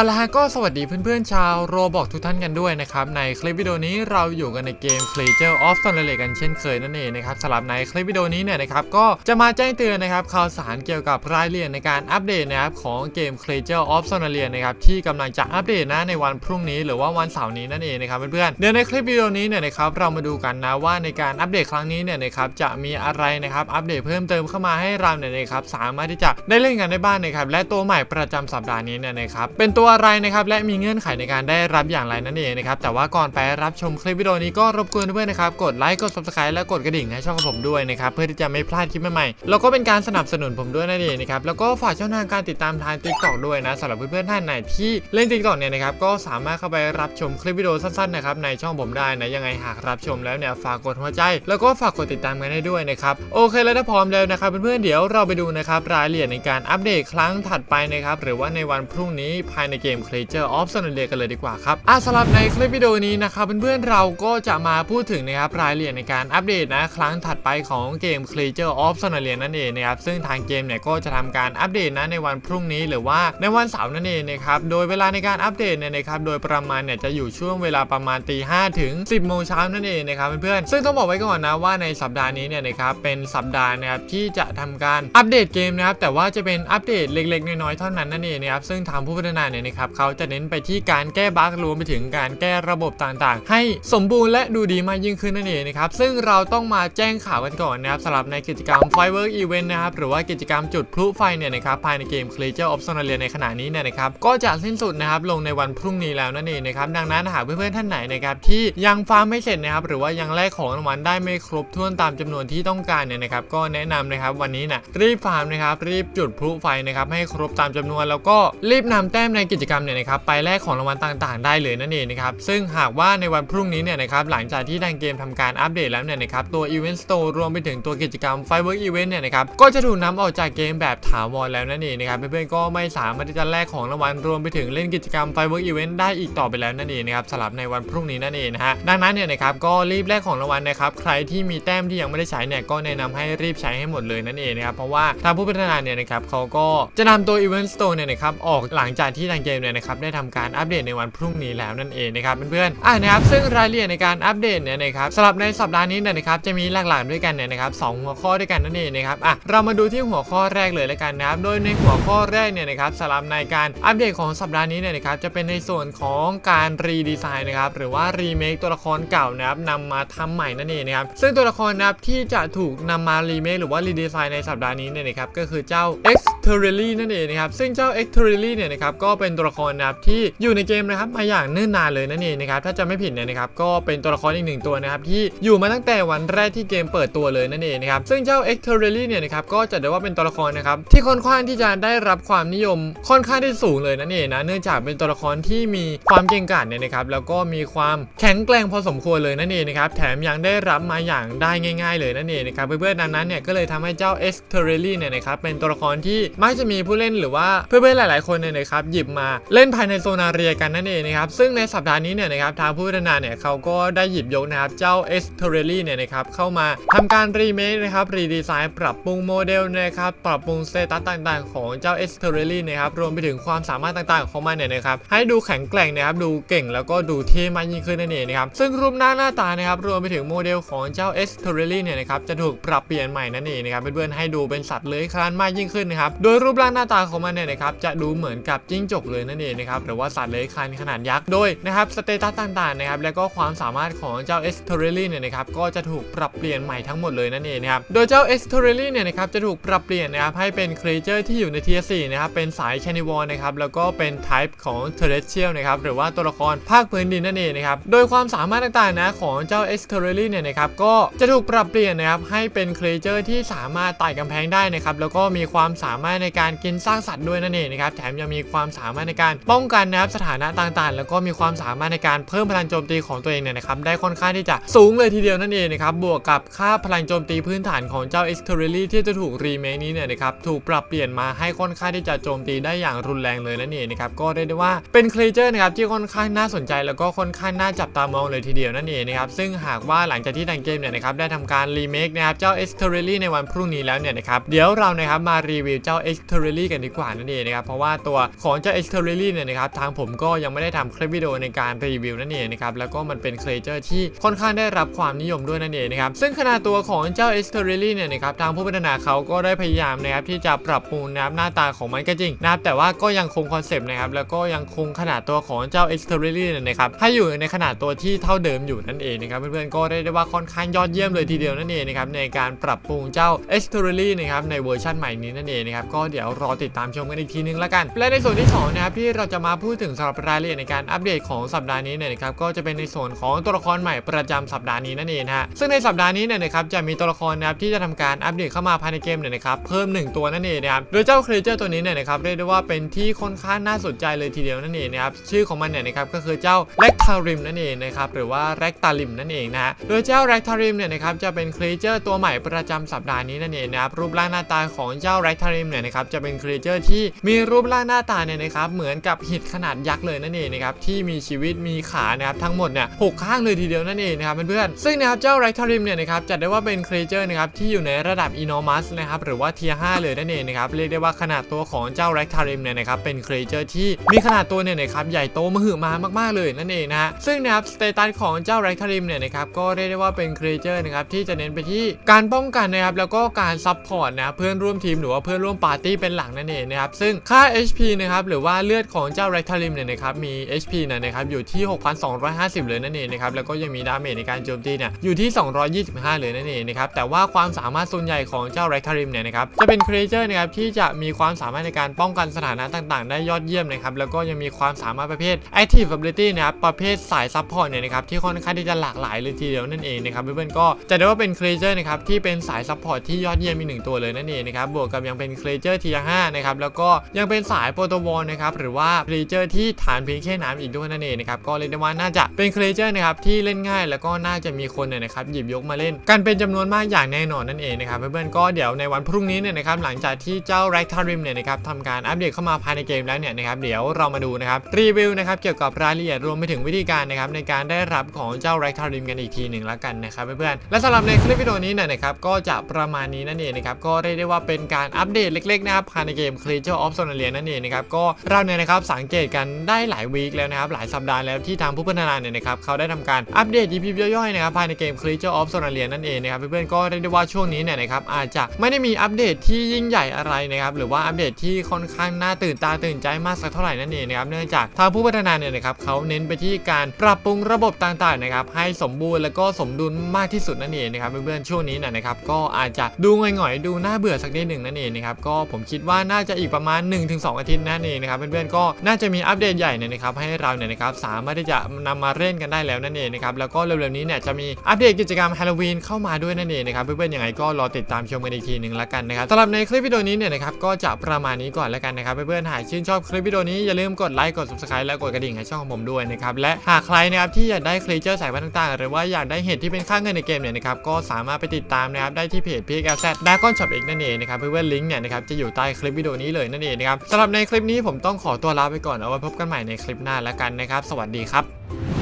เอาละฮะก็สวัสดีเพื่อนๆชาวโรบอกทุกท่านกันด้วยนะครับ ในคลิปวิดีโอนี้เราอยู่กันในเกม Creature of s o n a l e กันเช่นเคยนั่นเองนะครับสำหรับในคลิปวิดีโอนี้เนี่ยนะครับก็จะมาแจ้งเตือนนะครับข่าวสารเกี่ยวกับรายละเอียดในการอัปเดตนะครับของเกม Creature of s o n a l e นะครับที่กำลังจะอัปเดตนะในวันพรุ่งนี้หรือว่าวันเสาร์นี้นั่นเองนะครับเพื่อนๆเดี๋ยวในคลิปวิดีโอนี้เนี่ยนะครับเรามาดูกันนะว่าในการอัปเดตครั้งนี้เนี่ยนะครับจะมีอะไรนะครับอัปเดตเพิ่มเติมเข้ามาให้เราเนี่ยนะครับสามารถที่จะได้เล่นกันได้บ้างนะครับและตัวใหม่ประจำสัปดาห์นี้เนี่ยนะครับเป็นตัวอะไรนะครับและมีเงื่อนไขในการได้รับอย่างไรนั่นเองนะครับแต่ว่าก่อนไปรับชมคลิปวิดีโอนี้ก็รบกวนเพื่อนๆนะครับกดไลค์กด subscribe และกดกระดิ่งให้ช่องของผมด้วยนะครับเพื่อที่จะไม่พลาดคลิปใหม่ๆแล้วก็เป็นการสนับสนุนผมด้วยนั่นเองนะครับแล้วก็ฝากช่องทางการติดตามทาง TikTok ด้วยนะสำหรับเพื่อนๆท่านไหนที่เล่น TikTok เนี่ยนะครับก็สามารถเข้าไปรับชมคลิปวิดีโอสั้นๆนะครับในช่องผมได้นะยังไงหากรับชมแล้วเนี่ยฝากกดหัวใจ แล้วก็ฝากกดติดตามกันให้ด้วยนะครับโอเคแล้วถ้าพร้อมแล้วนะครับเพื่อนๆเดี๋ยวเราไปดูนะครับรายละเอียดในการอัปเดตครั้งถัดไปนะครับหรือว่าในวันพรุ่งนี้ภายในเกม Creature of s o n a l i กันเลยดีกว่าครับอะสำหรับในคลิปวิดีโอนี้นะครับเพื่อนๆเราก็จะมาพูดถึงนะครับรายละเอียดในการอัปเดตนะครั้งถัดไปของเกม Creature of s o n a l i นั่นเองนะครับซึ่งทางเกมเนี่ยก็จะทำการอัปเดตนะในวันพรุ่งนี้หรือว่าในวันเสาร์นั่นเองนะครับโดยเวลาในการอัปเดตเนี่ยนะครับโดยประมาณเนี่ยจะอยู่ช่วงเวลาประมาณตีห้ถึง 10โมงเช้านั่นเองนะครับเพื่อนๆซึ่งต้องบอกไว้ก่อนนะว่าในสัปดาห์นี้เนี่ยนะครับเป็นสัปดาห์นะครับที่จะทำการอัปเดตเกมนะครับแต่ว่าจะเป็นอัปเดตเล็กๆ น้อยๆเท่านั้นนั่นเองนะครับซึ่งทางผู้พัฒนาเนี่ยนะครับเขาจะเน้นไปที่การแก้บั๊กรวมไปถึงการแก้ระบบต่างๆ ให้สมบูรณ์และดูดีมากยิ่งขึ้นนั่นเองนะครับซึ่งเราต้องมาแจ้งข่าวกันก่อนนะครับสำหรับในกิจกรรม Firework Event นะครับหรือว่ากิจกรรมจุดพลุไฟเนี่ยนะครับภายในเกม Creature of Sonalia ในขณะนี้เนี่ยนะครับก็จะสิ้นสุดนะครับลงในวันพรุ่งนี้แล้วนั่นเองนะครับดังนั้นหากเพื่อนๆท่านไหนนะครับที่ยังฟาร์มไม่เสร็จนะครับหรือว่ายังแลกของรางวัลได้ไม่ครบถ้วนตามจำนวนที่ต้องการเนี่ยนะครับก็แนะนำนะครับวันนี้นะรีบฟาร์มนะครับรีบจุดพลุไฟนะครับให้ครบตามจำนวนแล้วก็รีบนำแต้มในกิจกรรมเนี่ยนะครับไปแลกของรางวัลต่างๆ ได้เลยนั่นเองนะครับซึ่งหากว่าในวันพรุ่งนี้เนี่ยนะครับหลังจากที่ทางเกมทำการอัปเดตแล้วเนี่ยนะครับตัว Event Store รวมไปถึงตัวกิจกรรม Firework Event เนี่ยนะครับก็จะถูกนำออกจากเกมแบบถาวรแล้วนั่นเองนะครับเพื่อนๆก็ไม่สามารถที่จะแลกของรางวัลรวมไปถึงเล่นกิจกรรม Firework Event ได้อีกต่อไปแล้วนั่นเองนะครับสำหรับในวันพรุ่งนี้นั่นเองนะฮะดังนั้นเนี่ยนะครับก็รีบแลกของรางวัลนะครับใครที่มีแต้มที่ยังไม่ได้ใช้เนี่ยก็แนะนำให้รีบใช้ให้หมดเลยนั่นเองนะครับเพราะว่าทางผู้พัฒนาเนี่ยนะครับเขาก็จะนำตัว Event Store เนี่ยนะครับออกหลังจากที่ทางเกมเนี่ยนะครับได้ทำการอัปเดตในวันพรุ่งนี้แล้วนั่นเองนะครับเพื่อนๆอ่านะครับซึ่งรายละเอียดในการอัปเดตเนี่ยนะครับสำหรับในสัปดาห์นี้เนี่ยนะครับจะมีหลักๆด้วยกันเนี่ยนะครับสองหัวข้อด้วยกันนั่นเองนะครับอะเรามาดูที่หัวข้อแรกเลยแล้วกันนะครับโดยในหัวข้อแรกเนี่ยนะครับสำหรับในการอัปเดตของสัปดาห์นี้เนี่ยนะครับจะเป็นในส่วนของการรีดีไซน์นะครับหรือว่ารีเมคตัวละครเก่านะครับนำมาทำใหม่นั่นเองนะครับซึ่งตัวละครนะครับที่จะถูกนำมารีเมคหรือว่ารีดีไซน์ในสัปดาห์นี้เนี่ยนะครับก็คือเจ้า X t e r r i l y นั่นเองนะครับซึ่งเจ้า X t e r r i l y เนี่ยนะครับก็เป็นตัวละครนะครับที่อยู่ในเกมนะครับมาอย่างเนิ่นนานเลยนั่นเองนะครับถ้าจะไม่ผิดเนี่ยนะครับก็เป็นตัวละครอีกหนึ่งตัวนะครับที่อยู่มาตั้งแต่วันแรกที่เกมเปิดตัวเลยนั่นเองนะครับซึ่งเจ้า X t e r r i l y เนี่ยนะครับก็จะได้ว่าเป็นตัวละครนะครับที่ค่อนข้างที่จะได้รับความนิยมค่อนข้างที่สูงเลยนั่นเองนะเนื่องจากเป็นตัวละครที่มีความเก่งกาจเนี่ยนะครับแล้วก็มีความแข็งแกร่งพอสมควรเลยนั่นเองนะครับแถมยังได้รับมาอย่างได้ง่าย ๆ เลยนั่นเองนะครับเพื่อนๆดังนั้นเนี่ยก็เลยทำให้เจ้า X t e r r i l y เนี่ยนะครับเป็นตัวละครที่มักจะมีผู้เล่นหรือว่าเพื่อนๆหลายๆคนเนี่ยนะครับหยิบมาเล่นภายในโซนาเรียกันนั่นเองนะครับซึ่งในสัปดาห์นี้เนี่ยนะครับทางผู้พัฒนาเนี่ยเขาก็ได้หยิบยกนะครับเจ้า X t e r r i l y เนี่ยนะครับเข้ามาทำการรีเมคนะครับรีดีไซน์ปรับปรุงโมเดลนะครับปรับปรุงสเตตัสต่างๆ ของเจ้า X t e r r i l y นะครับรวมไปถึงความสามารถต่างๆของมันเนี่ยนะครับให้ดูแข็งแกร่งนะครับดูเก่งแล้วก็ดูเท่มากยิ่งขึ้นนั่นเองนะครับซึ่งรูปหน้าหน้าตานะครับรวมไปถึงโมเดลของเจ้า X t e r r i l y เนี่ยนะครับจะถูกปรับเปลี่ยนใหม่นั่นเองนะครับเพื่อนๆให้ดูเป็นสัตว์เลื้อยคลานมากยิ่งขึ้นนะครับโดยรูปร่างหน้าตาของมันเนี่ยนะครับจะดูเหมือนกับจิ้งจกเลยนั่นเองนะครับหรือว่าสัตว์เลื้อยคลานขนาดยักษ์โดยนะครับสเตตัสต่างๆนะครับแล้วก็ความสามารถของเจ้า X t e r r i l y เนี่ยนะครับก็จะถูกปรับเปลี่ยนใหม่ทั้งหมดเลยนั่นเองนะครับโดยเจ้า X t e r r i l y เนี่ยนะครับจะถูกปรับเปลี่ยนนะครับให้เป็นครีเจอร์ที่อยู่ในเทียร์4นะครับเป็นสายแคนิวอลนะครับแล้วก็เป็น type ของ terrestrial นะครับหรือว่าตัวละครภาคพื้นดินนั่นเองนะครับโดยความสามารถต่างๆนะของเจ้า X t e r r i l y เนี่ยนะครับก็จะถูกปรับเปลี่ยนนะครับให้เป็นครีเจอร์ที่สามารถไต่กำแพงได้นะครับแล้วก็มีความสามารถในการกินซากสัตว์ด้วยนั่นเองนะครับแถมยังมีความสามารถในการป้องกันนะครับสถานะต่างๆ แล้วก็มีความสามารถในการเพิ่มพลังโจมตีของตัวเองเนี่ยนะครับได้ค่อนข้างที่จะสูงเลยทีเดียวนั่นเองนะครับบวกกับค่าพลังโจมตีพื้นฐานของเจ้า X t e r r i l y ที่จะถูกรีเมคนี้เนี่ยนะครับถูกปรับเปลี่ยนมาให้ค่อนข้างที่จะโจมตีได้อย่างรุนแรงเลยนั่นเองนะครับก็เรียกได้ว่าเป็นครีเจอร์นะครับที่ค่อนข้างน่าสนใจ แล้วก็ค่อนข้างน่าจับตามองเลยทีเดียวนั่นเองนะครับซึ่งหากว่าหลังจากที่ทางเกมเนี่ยนะครับได้ทำการรีเมคนะครับเจ้า X t e r i l y ในวันพรุ่งนี้แล้วเนี่ยนะครับเดี๋ยวเรานะครับมารีวิวเจ้า e x t e r r y กันดีกว่านั่นเองนะครับเพราะว่าตัวของเจ้า e x t e r r y เนี่ยนะครับทางผมก็ยังไม่ได้ทำคลิปวิดีโอในการรีวิวนั่นเองนะครับแล้วก็มันเป็นเครเจอร์ที่ค่อนข้างได้รับความนิยมด้วยนั่นเองนะครับซึ่งขนาดตัวของเจ้า e x t e r r y เนี่ยนะครับทางผู้พัฒนาเขาก็ได้พยายามนะครับที่จะปรับปรุงนะครับหน้าตาของมันก็จริงนะครับแต่ว่าก็ยังคงคอนเซปต์นะครับแล้วก็ยังคงขนาดตัวของเจ้า e x t e r r y เนี่ยนะครับให้อยู่ในขนาดตัวที่เท่าเดิมอยู่นั่นเองนะครับเพื่อนๆก็ได้ได้ว่าค่อนข้างยอดเยี่ยมเลยทีเดียวนั่นเองนะครับในการปรับปรุงเจ้า e x t e r r y นะครับในเวอร์ชันใหม่นี้นั่นเองนะครับก็เดี๋ยวรอติดตามชมกันอีกทีนึงแล้วกัน และในส่วนที่สองนะครับที่เราจะมาพูดถึงสำหรับรายละเอียดในการอัปเดตของสัปดาห์นี้เนี่ยนะครับก็จะเป็นในส่วนของตัวละครใหม่ประจำสัปดาห์นี้นั่นเองฮะซึ่งในสัปดาห์นี้เนี่ยนะครับจะมีตัวละครนะครับที่จะทำการอัปเดตเข้ามาภายในเกมเนี่ยนะครับเพิ่มหนึ่งตัวนั่นเองนะครับโดยเจ้าครีเจอร์ตัวนี้เนี่ยนะครับเรียกได้ว่าเป็นที่ค่อนข้างน่าสนใจเลยทีเดียวนั่นเองนะครับชื่อของมันเนี่ยนะครับก็คือเจ้าแร็กทาริมนั่นเองนะครับหรือว่าแร็กตาริมนั่นเองนะฮะโดยเจ้าแร็กทาริมเนี่ยนะครับจะเป็นครีเจอร์ตัวใหม่ประจำสัปดาห์นี้นั่นเองนะครับรูปร่างหน้าตาของเจ้าแร็กทาริมเนี่ยนะครับจะเป็นครีเจอร์ที่มีรูปร่างหน้าตาเนี่ยนะครับเหมือนกับหิดขนาดยักษ์เลยนั่นเองนะครับที่มีชีวิตมีขานะครับทั้งหมดเนี่ยหกข้างเลยทีเดียวนั่นเองนะครับเพื่อนๆซึ่งนะครับเจ้าแร็กทาริมเนี่ยนะครับจัดได้ว่าเป็นครีเจอร์นะครับที่อยู่ในระดับอีโนมัสนะครับหรือว่าเทีย5เลยนั่นเองนะครับเรียกได้ว่าขนาดตัวของเจ้าแร็กทาริมเนี่ยนะครับเป็นครีเจอร์ที่มีขนาดตัวเนี่ยนะครับใหญ่โตมหึมามากๆเลยนั่นเองนะฮะซึ่งนะครับสเตตัสของเจ้าแร็กทาริมเนี่ยนะครับก็เรียกได้ว่าเป็นครีเจอร์นะครับที่จะเน้นไปที่การป้องกันนะครับแล้วก็การซับพอร์ตนะเพื่อนร่วมทีมหรือว่าเพื่อนร่วมปาร์ตี้เป็นหลักนั่นเองนะครับซึ่งค่า HP นะครับหรือว่าเลือดของเจ้าแร็กทาริมเนี่ยนะครับมี HP เนี่ยนะครับอยู่ที่ 6,250 เลยนั่นเองนะครับแล้วก็ยังมีดาเมจในการโจมตีเนี่ยอยู่ที่ 225 เลยนั่นเองนะครับแต่ว่าความสามารถส่วนใหญ่ของเจ้าแร็กทาริมเนี่ยนะครับจะเป็นครีเจอร์นะครับที่จะมีความสามารถในการป้องกันสถานะต่างๆ ได้ยอดเยี่ยมนะครับแล้วก็ยังมีความสามารถประเภท Active Ability นะครับประเภทสายซับพอร์ตเนี่ยนะครับที่ค่อนข้างที่จะหลากหลายเลยทีเดียวนั่นเองนะครับเพื่อนๆก็จะได้ว่าเป็นครีเจอร์นะครับที่เป็นสายซับพอร์ตที่ยอดเยี่ยมมีหนึ่งตัวเลยนั่นเองนะครับบวกกับยังเป็นครีเจอร์ทีห้านะครับแล้วก็ยังเป็นสายโปรโตวอลนะครับหรือว่าครีเจอร์ที่ฐานเพียงแค่น้ำอีกด้วยนั่นเองนะครับก็เรียกได้ว่าน่าจะเป็นครีเจอร์นะครับที่เล่นง่าย แล้วก็น่าจะมีคนเนี่ยนะครับหยิบยกมาเล่นกันเป็นจำนวนมากอย่างแน่นอนนั่นเองนะครับเพื่อนๆก็เดี๋ยวในวันพรุ่งนี้เนี่ยนะครับหลังจากที่เจ้าแร็กทาริมเนี่ยนะครับทำการอัปเดตเข้ามาภายในเกมแล้วเนี่ยนะครับเดี๋ยวเรามาดูนะครับรีวิวนะครับเกี่ยวกับรายละเอียดรวมไปถึงวิธีการนะครับในการได้รับของเจ้าแร็กทาริมกันอีกทีหนึ่งแล้วกันนะครับเพื่อนๆและสำหรับในคลิปวิดีโอนี้เนี่ยนะครับก็จะประมาณนี้นั่นเองนะครับก็เรียกได้ว่าเป็นการอัปเดตเล็กๆนะครับภายในเกม Creature of Sonalia นั่นเองนะครับก็เราเนี่ยนะครับสังเกตกันได้หลายวีคแล้วนะครับหลายสัปดาห์แล้วที่ทางผู้พัฒนาเนี่ยนะครับเขาได้ทำการอัปเดตยิบๆย่อยๆนะครับภายในเกม Creature of Sonalia นั่นเองนะครับเพื่อนๆก็เรียกได้ว่าช่วงนี้เนี่ยนะครับอาจจะไม่ได้มีอัปเดตที่ยิ่งใหญ่อะไรนะครับหรือว่าอัปเดตที่ค่อนข้างน่าตื่นตาตื่นใจมากสักเท่าไหร่นั่นเองนะครับเนื่องจากทางผู้พัฒนาเนี่ยนะครับเขาเน้นไปที่การปรับปรุงระบบต่างๆนะครับให้สมบูรณ์แล้วก็สมดุลมากที่สุดนั่นเองนะครับเพื่อนๆช่วงนี้เนี่ยนะครับก็อาจจะดูหงอยๆดูน่าเบื่อสักนิดหนึ่งนั่นเองนะครับก็ผมคิดว่าน่าจะอีกประมาณ 1-2 อาทิตย์นั่นเองนะครับเพื่อนๆก็น่าจะมีอัปเดตใหญ่เนี่ยนะครับให้เราเนี่ยนะครับสามารถที่จะนำมาเล่นกันได้แล้วนั่นเองนะครับแล้วก็เร็วๆนี้เนี่ยจะมีอัปเดตกิจกรรมฮาโลวีนเข้ามาด้วยนั่นเองนะครับเพื่อนๆยังไงก็รอติดตามชมกันอีกทีหนึ่งละกันนะครับสำหรับในคลิปวิดีโอนี้เนี่ยนะครับก็จะประมาณนี้ก่อนล้วกันนะครับเพื่อนๆหากชื่นชอบคลิปวิดีโอนี้อย่าลืมกดไลค์กด subscribe และกดกระดิ่งให้ช่องของผมด้วยนะครับและหากใครนะครับที่อยากได้ครีเจอร์สายพันธุ์ต่างๆ หรือว่าอยากได้เห็ดที่เป็นค่าเงินในเกมเนี่ยนะครับก็สามารถไปติดตามนะครับได้ที่เพจ p x l d r a g o n Shop เองนั่นเองนะครับเพื่อนๆลิงก์เนี่ยนะครับจะอยู่ใต้คลิปวิดีโอนี้เลยนั่นเองนะครับสำหรับในคลิปนี้ผมต้องขอตัวลาไปก่อนเอาไว้พบกันใหม่ในคลิปหน้าแล้วกันนะครับ สวัสดีครับ